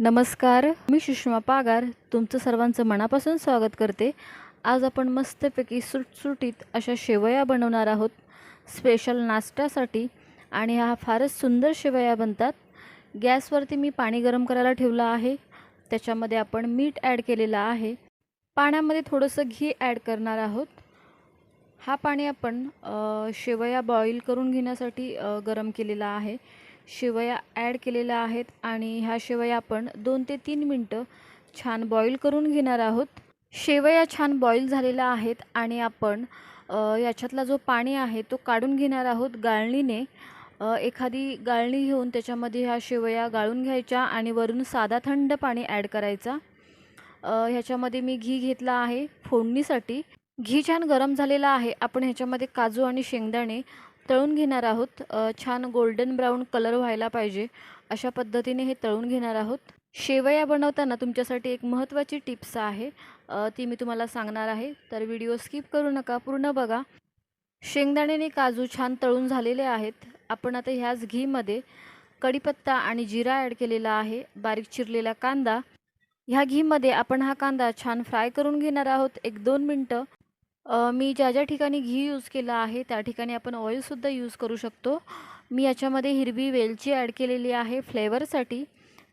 नमस्कार मी सुषमा पागार. तुमचं सर्वांचं मनापासून स्वागत करते. आज आपण मस्तपैकी सुटसुटीत अशा शेवया बनवणार आहोत. स्पेशल नाश्त्यासाठी. आणि ह्या फारच सुंदर शेवया बनतात. गॅसवरती मी पाणी गरम करायला ठेवलं आहे. त्याच्यामध्ये आपण मीठ ॲड केलेलं आहे. पाण्यामध्ये थोडंसं घी ॲड करणार आहोत. हा पाणी आपण शेवया बॉईल करून घेण्यासाठी गरम केलेला आहे. शेवया ॲड केलेल्या आहेत आणि ह्या शेवया आपण दोन ते तीन मिनटं छान बॉईल करून घेणार आहोत. शेवया छान बॉईल झालेल्या आहेत आणि आपण याच्यातला जो पाणी आहे तो काढून घेणार आहोत गाळणीने. एखादी गाळणी घेऊन त्याच्यामध्ये ह्या शेवया गाळून घ्यायच्या आणि वरून साधा थंड पाणी ॲड करायचा. ह्याच्यामध्ये मी घी घेतला आहे फोडणीसाठी. घी छान गरम झालेला आहे. आपण ह्याच्यामध्ये काजू आणि शेंगदाणे तळून घेणार आहोत. छान गोल्डन ब्राऊन कलर व्हायला पाहिजे. अशा पद्धतीने हे तळून घेणार आहोत. शेवया बनवताना तुमच्यासाठी एक महत्त्वाची टिप्स आहे. ती मी तुम्हाला सांगणार आहे. तर व्हिडिओ स्किप करू नका. पूर्ण बघा. शेंगदाण्याने काजू छान तळून झालेले आहेत. आपण आता ह्याच घीमध्ये कढीपत्ता आणि जिरा ॲड केलेला आहे. बारीक चिरलेला कांदा. ह्या घीमध्ये आपण हा कांदा छान फ्राय करून घेणार आहोत. एक दोन मिनटं. अ, मी ज्या ज्या ठिकाणी घी यूज केला आहे त्या ठिकाणी आपण ऑइलसुद्धा यूज करू शकतो. मी याच्यामध्ये हिरवी वेलची ॲड केलेली आहे फ्लेवरसाठी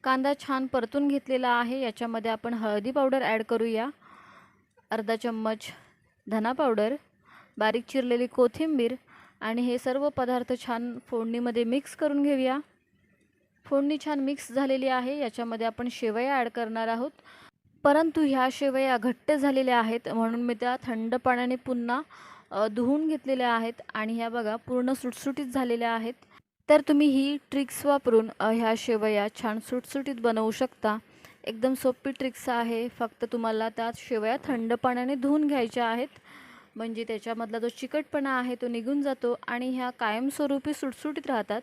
कांदा छान परतून घेतलेला आहे याच्यामध्ये आपण हळदी पावडर ॲड करूया. अर्धा चम्मच धना पावडर बारीक चिरलेली कोथिंबीर आणि हे सर्व पदार्थ छान फोडणीमध्ये मिक्स करून घेऊया. फोडणी छान मिक्स झालेली आहे याच्यामध्ये आपण शेवया ॲड करणार आहोत. परंतु ह्या शेवया घट्ट झालेल्या आहेत म्हणून मी त्या थंड पाण्याने पुन्हा धुवून घेतलेल्या आहेत आणि ह्या बघा पूर्ण सुटसुटीत झालेल्या आहेत. तर तुम्ही ही ट्रिक्स वापरून ह्या शेवया छान सुटसुटीत बनवू शकता. एकदम सोपी ट्रिक्स आहे. फक्त तुम्हाला त्या शेवया थंड पाण्याने धुवून घ्यायच्या आहेत. म्हणजे त्याच्यामधला जो चिकटपणा आहे तो निघून जातो आणि ह्या कायमस्वरूपी सुटसुटीत राहतात.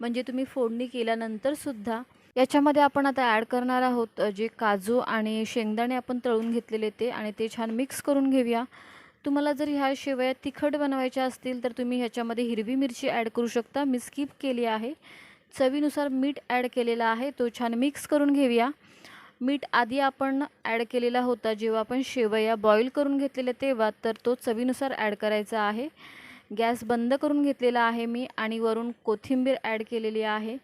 म्हणजे तुम्ही फोडणी केल्यानंतरसुद्धा याच्यामध्ये आपण आता ॲड करणार आहोत जे काजू आणि शेंगदाणे आपण तळून घेतलेले ते आणि ते छान मिक्स करून घेऊया. तुम्हाला जर ह्या शेवया तिखट बनवायच्या असतील तर तुम्ही ह्याच्यामध्ये हिरवी मिरची ॲड करू शकता. मी स्किप केली आहे. चवीनुसार मीठ ॲड केलेला आहे तो छान मिक्स करून घेऊया. मीठ आधी आपण ॲड केलेला होता जेव्हा आपण शेवया बॉईल करून घेतलेल्या तेव्हा तर तो चवीनुसार ॲड करायचा आहे. गॅस बंद करून घेतलेला आहे मी आणि वरून कोथिंबीर ॲड केलेली आहे.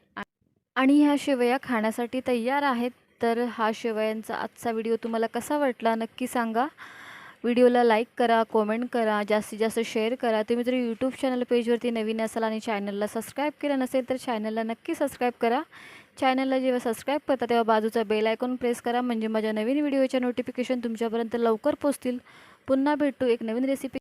आणि ह्या शेवया खाण्यासाठी तयार आहेत तर हा शेवयांचा आजचा व्हिडिओ तुम्हाला कसा वाटला नक्की सांगा. व्हिडिओला लाईक करा कॉमेंट करा जास्तीत जास्त शेअर करा. तुम्ही जर यूट्यूब चॅनल पेजवरती नवीन असाल आणि चॅनलला सबस्क्राईब केलं नसेल तर चॅनलला नक्की सबस्क्राईब करा. चॅनलला जेव्हा सबस्क्राईब करता तेव्हा बाजूचा बेल आयकॉन प्रेस करा म्हणजे माझ्या नवीन व्हिडिओच्या नोटिफिकेशन तुमच्यापर्यंत लवकर पोचतील पुन्हा भेटू एक नवीन रेसिपी